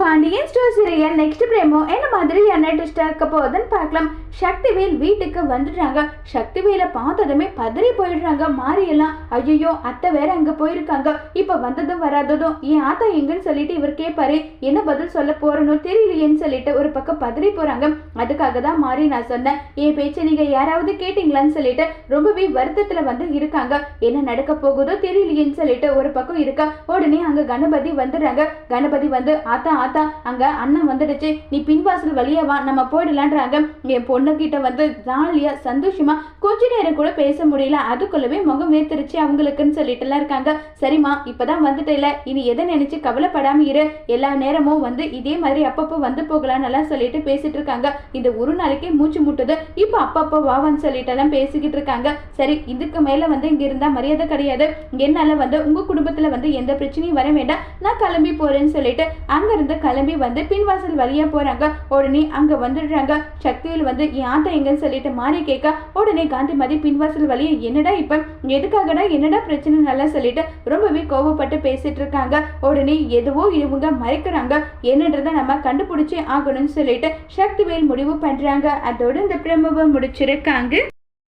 Pandian store serial next promo என்ன மாதிரியான ட்விஸ்டா இருக்க போகுதுன்னு பார்க்கலாம். சக்திவேல் வீட்டுக்கு வந்துடுறாங்க. சக்திவேலை பார்த்ததுமே பதறி போயிடுறாங்க. மாறியெல்லாம் ஐயோ அத்தை வேற அங்க போயிருக்காங்க. இப்ப வந்ததும் வராததும் என் ஆத்தா எங்கன்னு சொல்லிட்டு இவர் கேட்பாரு என்ன பதில் சொல்ல போறனோ தெரியலையேன்னு சொல்லிட்டு ஒரு பக்கம் பதறி போறாங்க. அதுக்காக தான் மாறி நான் சொன்னேன். என் பேச்சை நீங்க யாராவது கேட்டீங்களான்னு சொல்லிட்டு ரொம்பவே வருத்தத்துல வந்து இருக்காங்க. என்ன நடக்க போகுதோ தெரியலையேன்னு சொல்லிட்டு ஒரு பக்கம் இருக்கா. உடனே அங்க கணபதி வந்துடுறாங்க. கணபதி வந்து ஆத்தா பார்த்தா அங்க அண்ணன் வந்துடுச்சு. நீ பின்வாசல் வழியே வா நம்ம போயிடலான்றாங்க. என் பொண்ணு கிட்ட வந்து ஜாலியா சந்தோஷமா கொஞ்ச நேரம் கூட பேச முடியல. அதுக்குள்ளவே முகம் வேத்துருச்சு அவங்களுக்குன்னு சொல்லிட்டுலாம் இருக்காங்க. சரிம்மா இப்பதான் வந்துட்டேல இனி எதை நினைச்சு கவலைப்படாம இரு. எல்லா நேரமும் வந்து இதே மாதிரி அப்பப்போ வந்து போகலாம் எல்லாம் சொல்லிட்டு பேசிட்டு இருக்காங்க. இந்த ஒரு நாளைக்கே மூச்சு முட்டுது. இப்போ அப்பப்போ வாவான்னு சொல்லிட்டு எல்லாம் பேசிக்கிட்டு இருக்காங்க. சரி இதுக்கு மேல வந்து இங்க இருந்தா மரியாதை கிடையாது. என்னால வந்து உங்க குடும்பத்துல வந்து எந்த பிரச்சனையும் வர வேண்டாம். நான் கிளம்பி போறேன்னு சொல்லிட்டு அங்க இருந்து கிளம்பி வந்து பின்வாசல் வழியா போறாங்க. உடனே அங்க வந்துடுறாங்க. சக்தியில் வந்து யாத்த எங்கன்னு சொல்லிட்டு மாறி கேட்க உடனே காந்திமதி பின்வாசல் வழியா என்னடா இப்ப? எதுக்காகடா என்னடா பிரச்சனை நல்லா சொல்லிட்டு ரொம்பவே கோவப்பட்டு பேசிட்டு இருக்காங்க. உடனே எதுவோ இவங்க மறைக்கிறாங்க. என்னன்றதை நம்ம கண்டுபிடிச்சே ஆகணும்னு சொல்லிட்டு சக்திவேல் முடிவு பண்றாங்க. அதோட இந்த பிரமவை முடிச்சிருக்காங்க.